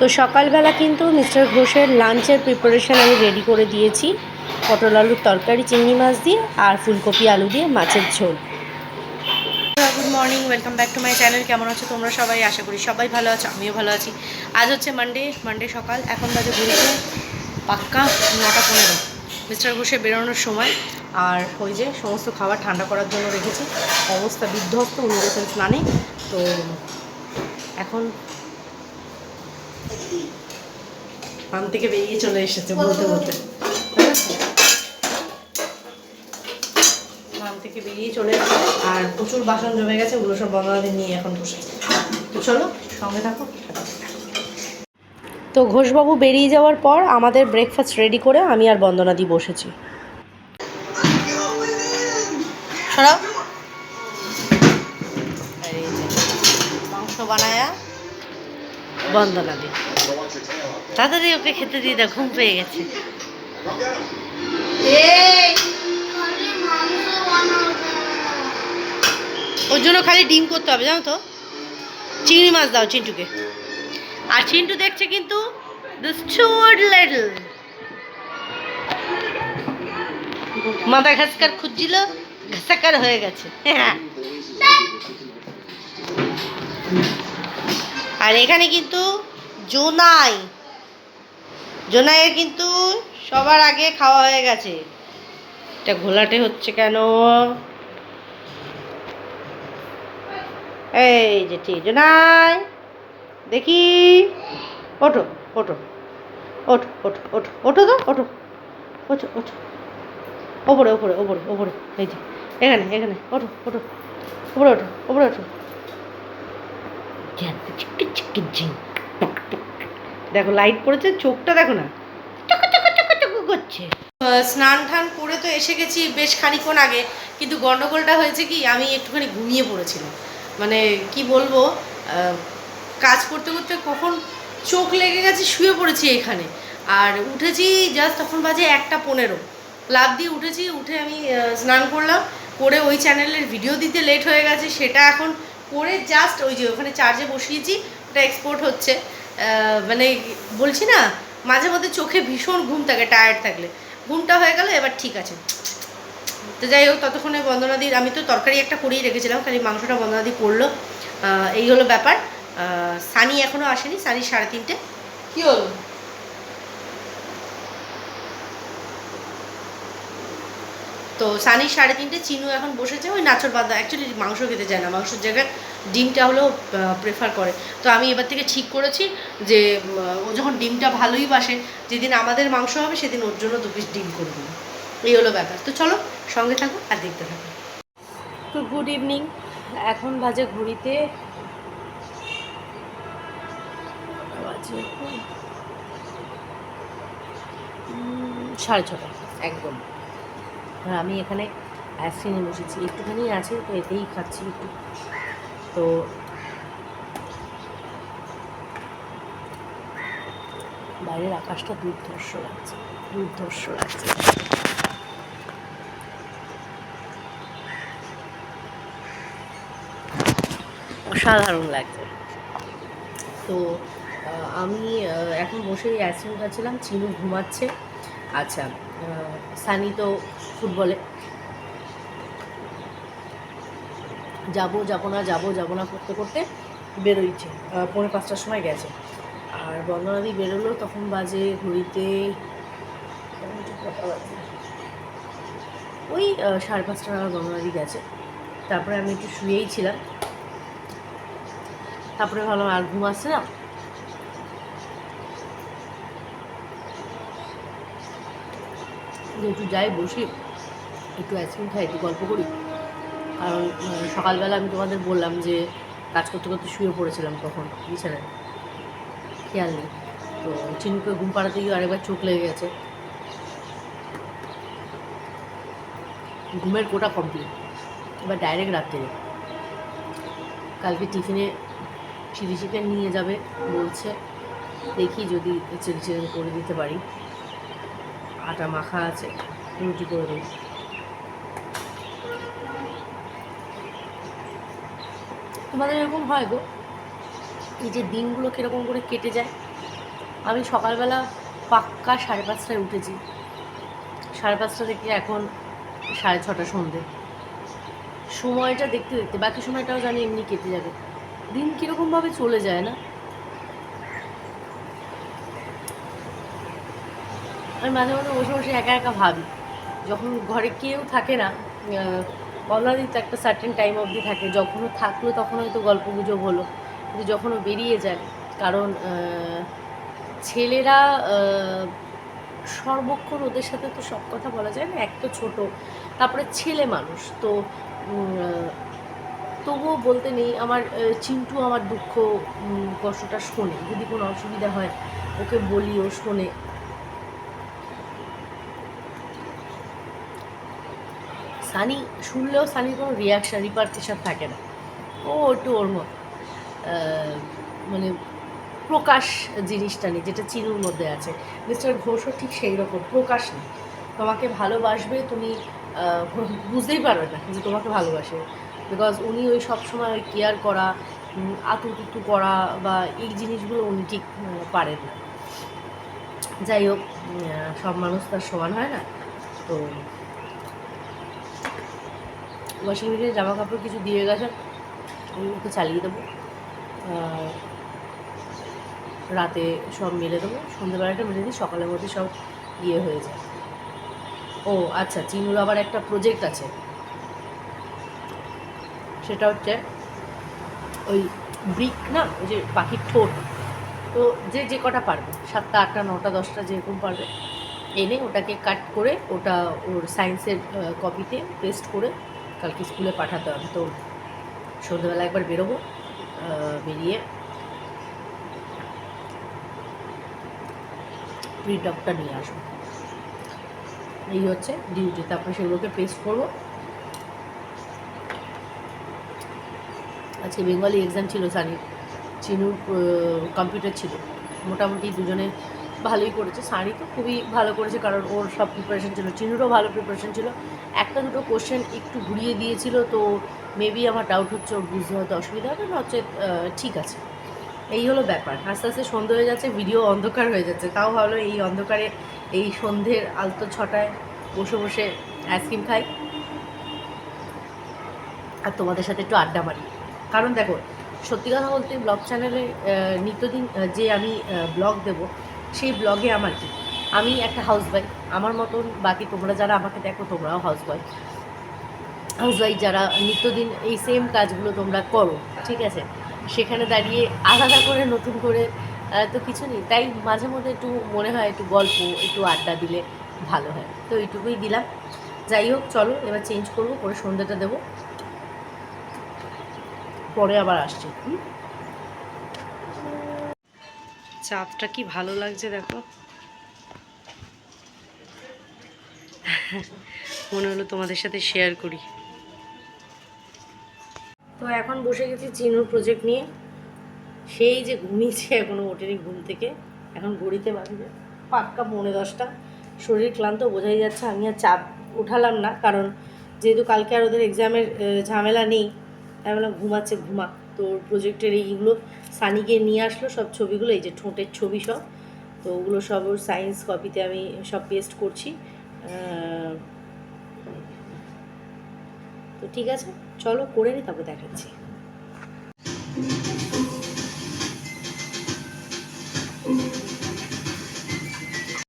তো সকালবেলা কিন্তু মিস্টার ঘোষের লাঞ্চের প্রিপারেশন আমি রেডি করে দিয়েছি। পটল আলুর তরকারি, চিংড়ি মাছ দিয়ে আর ফুলকপি আলু দিয়ে মাছের ঝোল। Good morning welcome back to my channel কেমন আছো তোমরা সবাই? আশা করি সবাই ভালো আছো, আমিও ভালো আছি। আজ হচ্ছে মানডে মানডে সকাল, এখন বাজে ঘুরেছে পাক্কা নটা পনেরো। মিস্টার ঘোষে বেরোনোর সময় আর ওই যে সমস্ত খাবার ঠান্ডা করার জন্য রেখেছি। অবস্থা বিধ্বস্ত উনি গেছেন স্নানে। তো এখন ফার্ম থেকে বেরিয়ে চলে এসেছে বলতে বলতে। থেকে বেরিয়ে চলে এসেছে আর প্রচুর বাসন জমে গেছে ওগুলো সব বন্ধনাদের নিয়ে এখন বসে তো চলো সঙ্গে থাকো। তো ঘোষবাবু বেরিয়ে যাওয়ার পর আমাদের ব্রেকফাস্ট রেডি করে আমি আর বন্দনাদি বসেছি। সরাও আর মাংস বানায়া বন্দনাদি তাড়াতাড়ি ওকে খেতে দিয়ে দাও ঘুম পেয়ে গেছে। ওর জন্য খালি ডিম করতে হবে জানো তো? চিংড়ি মাছ দাও চিন্টুকে। আর চিন্টু দেখছে কিন্তু মাথা ঘাসকার খুঁজছিল ঘাসাকার হয়ে গেছে। হ্যাঁ আর এখানে কিন্তু জোনাই জোনাইয়ের কিন্তু সবার আগে খাওয়া হয়ে গেছে। এটা ঘোলাটে হচ্ছে কেন? এই যে ঠিক, জোনাই, দেখি। ওঠো ওঠো ওঠো ওঠো ওঠো ওঠো তো, ওঠো। ওঠো ওঠো। ওপরে ওপরে ওপরে ওপরে, এই যে, এখানে এখানে, ওঠো ওঠো, ওপরে ওঠো ওপরে ওঠো। চিক্কি চিক্কি ঝিং। দেখো লাইট পড়েছে, চোখটা দেখো না। করছে। স্নান টান করে তো এসে গেছি বেশ খানিক্ষণ আগে, কিন্তু গন্ডগোলটা হয়েছে কি, আমি একটুখানি ঘুমিয়ে পড়েছিলাম। মানে কি বলব কাজ করতে করতে কখন চোখ লেগে গেছে, শুয়ে পড়েছি এখানে। আর উঠেছি জাস্ট তখন বাজে একটা পনেরো। লাভ দিয়ে উঠেছি, উঠে আমি স্নান করলাম, করে ওই চ্যানেলের ভিডিও দিতে লেট হয়ে গেছে, সেটা এখন করে জাস্ট ওই যে ওখানে চার্জে বসিয়েছি, ওটা এক্সপোর্ট হচ্ছে। মানে বলছি না, মাঝে মধ্যে চোখে ভীষণ ঘুম থাকে টায়ার্ড থাকলে। ঘুমটা হয়ে গেল, এবার ঠিক আছে। তো যাই হোক, ততক্ষণে বন্দনাদির আমি তো তরকারি একটা করেই রেখেছিলাম, খালি মাংসটা বন্দনাদি করল এই হলো ব্যাপার। সানি এখনও আসেনি, সানি সাড়ে তিনটে। কী হলো? তো সানি সাড়ে তিনটে, চিনু এখন বসেছে, ওই নাচর বাঁধা অ্যাকচুয়ালি মাংস খেতে চায় না, মাংসের জায়গায় ডিমটা হলেও প্রেফার করে। তো আমি এবার থেকে ঠিক করেছি যে ও যখন ডিমটা ভালোই বাসে, যেদিন আমাদের মাংস হবে, সেদিন ওর জন্য দু পিস ডিম করে এই হলো ব্যাপার। তো চলো, সঙ্গে থাকো আর দেখতে থাকো। তো গুড ইভিনিং এখন বাজে ঘড়িতে সাড়ে ছটা, একদম। আর আমি এখানে আইসক্রিমে বসেছি। একটুখানি আছে তো এতেই খাচ্ছি একটু। তো বাইরের আকাশটা দুর্ধর্ষ লাগছে দুর্ধর্ষ লাগছে। অসাধারণ লাগছে। তো আমি এখন বসেই আইসক্রিম খাচ্ছিলাম, চিনু ঘুমাচ্ছে। আচ্ছা সানি তো ফুটবলে। যাব যাব না, যাব যাব না করতে করতে বেরোইছে। পৌনে পাঁচটার সময় গেছে। আর বন্দনাদি বেরোলো, তখন বাজে ঘড়িতে ওই সাড়ে পাঁচটা নাগাদ বন্দনাদি গেছে। তারপরে আমি একটু শুয়েই ছিলাম। তারপরে ভাবলাম আর ঘুম আসছে না। একটু যাই, বসি, একটু আইসক্রিম খাই, একটু গল্প করি। কারণ সকালবেলা আমি তোমাদের বললাম যে কাজ করতে করতে শুয়ে পড়েছিলাম তখন বিছানায় খেয়াল নেই। তো চিনুকে ঘুম পাড়াতে গিয়ে আরেকবার চোখ লেগে গেছে। ঘুমের কোটা কমপ্লিট এবার ডাইরেক্ট রাত্রে। কালকে টিফিনে চিলি চিকেন নিয়ে যাবে, বলছে, দেখি যদি চিলি চিকেন করে দিতে পারি। আটা মাখা আছে, রুটি করে দেবো। তোমাদের এরকম হয় গো? এই যে দিনগুলো কীরকম করে কেটে যায়? আমি সকালবেলা পাক্কা সাড়ে পাঁচটায় উঠেছি। সাড়ে পাঁচটা থেকে এখন সাড়ে ছটা সন্ধে। সময়টা দেখতে দেখতে, বাকি সময়টাও জানি এমনি কেটে যাবে। দিন কীরকমভাবে চলে যায় না? আমি মাঝে মাঝে বসে বসে একা একা ভাবি। যখন ঘরে কেউ থাকে না অনাদি তো একটা সার্টেন টাইম অবধি থাকে, যখনও থাকল তখন হয়তো গল্প গুজব হলো, কিন্তু যখনও বেরিয়ে যায়, কারণ ছেলেরা সর্বক্ষণ ওদের সাথে তো সব কথা বলা যায় না, এক তো ছোটো, তারপরে ছেলে মানুষ, তো তবুও বলতে নেই, আমার চিন্টু আমার দুঃখ কষ্টটা শোনে, যদি কোনো অসুবিধা হয়, ওকে বলি ও শোনে। সানি শুনলেও সানির কোনো রিয়াকশান রিপার্কেশন থাকে না। ও একটু ওর মতো মানে প্রকাশ জিনিসটা নেই যেটা চিনুর মধ্যে আছে। মিস্টার ঘোষও ঠিক সেই রকম প্রকাশ নেই। তোমাকে ভালোবাসবে তুমি বুঝতেই পারবে না যে তোমাকে ভালোবাসে। বিকজ উনি ওই সবসময় ওই কেয়ার করা উম, আতুতুতু করা বা এই জিনিসগুলো উনি ঠিক পারেন না। যাই হোক সব মানুষ তার সমান হয় না তো ওয়াশিং মেশিনে জামা কাপড় কিছু দিয়ে গেছে, আমি ওকে চালিয়ে দেবো। রাতে সব মেলে দেবো। সন্ধ্যেবেলাটা মেলে দিই, সকালের মধ্যে সব ইয়ে হয়ে যায়। ও আচ্ছা চিনুর আবার একটা প্রজেক্ট আছে। সেটা হচ্ছে ওই ব্রিক না, ওই যে পাখির ঠোঁট। তো যে যে কটা পারবে, সাতটা, আটটা, নটা, দশটা যেরকম পারবে, এনে ওটাকে কাট করে ওটা ওর সায়েন্সের কপিতে পেস্ট করে কালকে স্কুলে পাঠাতে হবে। তো সন্ধ্যেবেলা একবার বেরোবো বেরিয়ে প্রিন্ট আউটটা নিয়ে আসব। এই হচ্ছে ডিউটি তারপরে সেগুলোকে পেস্ট করব। আজকে বেঙ্গলি এক্সাম ছিল সানি চিনুর কম্পিউটার ছিল। মোটামুটি দুজনে ভালোই করেছে। সানি তো খুবই ভালো করেছে, কারণ ওর সব প্রিপারেশন ছিল চিনুরও ভালো প্রিপারেশন ছিল। একটা দুটো কোশ্চেন একটু ঘুরিয়ে দিয়েছিল, তো মেবি আমার ডাউট হচ্ছে ওর বুঝতে হয়তো অসুবিধা হবে, না হচ্ছে ঠিক আছে। এই হলো ব্যাপার। আস্তে আস্তে সন্ধে হয়ে যাচ্ছে ভিডিও অন্ধকার হয়ে যাচ্ছে। তাও ভালো এই অন্ধকারে, এই সন্ধ্যের আলতো ছটায় বসে বসে আইসক্রিম খাই। আর তোমাদের সাথে একটু আড্ডা মারি। কারণ দেখো, সত্যি কথা বলতে ব্লগ চ্যানেলে নিত্যদিন যে আমি ব্লগ দেব সেই ব্লগে আমার কি? আমি একটা হাউস ওয়াইফ আমার মতন বাকি তোমরা যারা আমাকে দেখো, তোমরাও হাউস ওয়াইফ হাউস ওয়াইফ যারা নিত্যদিন এই সেম কাজগুলো তোমরা করো, ঠিক আছে? সেখানে দাঁড়িয়ে আলাদা করে, নতুন করে তো কিছু নেই। তাই মাঝে মধ্যে একটু মনে হয়, একটু গল্প, একটু আড্ডা দিলে ভালো হয়। তো এইটুকুই দিলাম। যাই হোক, চলো, এবার চেঞ্জ করব, পরে সন্ধ্যাটা দেবো। পরে আবার আসছি, হুম? চাঁদটা কি ভালো লাগছে দেখো। মনে হলো তোমাদের সাথে শেয়ার করি। তো এখন বসে গেছি চিনুর প্রজেক্ট নিয়ে। সেই যে ঘুমিয়েছে এখনও ওঠেনি ঘুম থেকে। এখন ঘড়িতে বাজবে। পাক্কা পৌনে দশটা। শরীর ক্লান্ত, বোঝাই যাচ্ছে আমি আর চাপ উঠালাম না। কারণ যেহেতু কালকে আর ওদের এক্সামের ঝামেলা নেই, তাই বললাম ঘুমাচ্ছে ঘুমা তো প্রজেক্টের এইগুলো সানিকে নিয়ে আসলো সব ছবিগুলো, এই যে ঠোঁটের ছবি সব। তো ওগুলো সব ওর সায়েন্স কপিতে আমি সব পেস্ট করছি। তো ঠিক আছে, চলো করে নি, তারপর দেখাচ্ছি।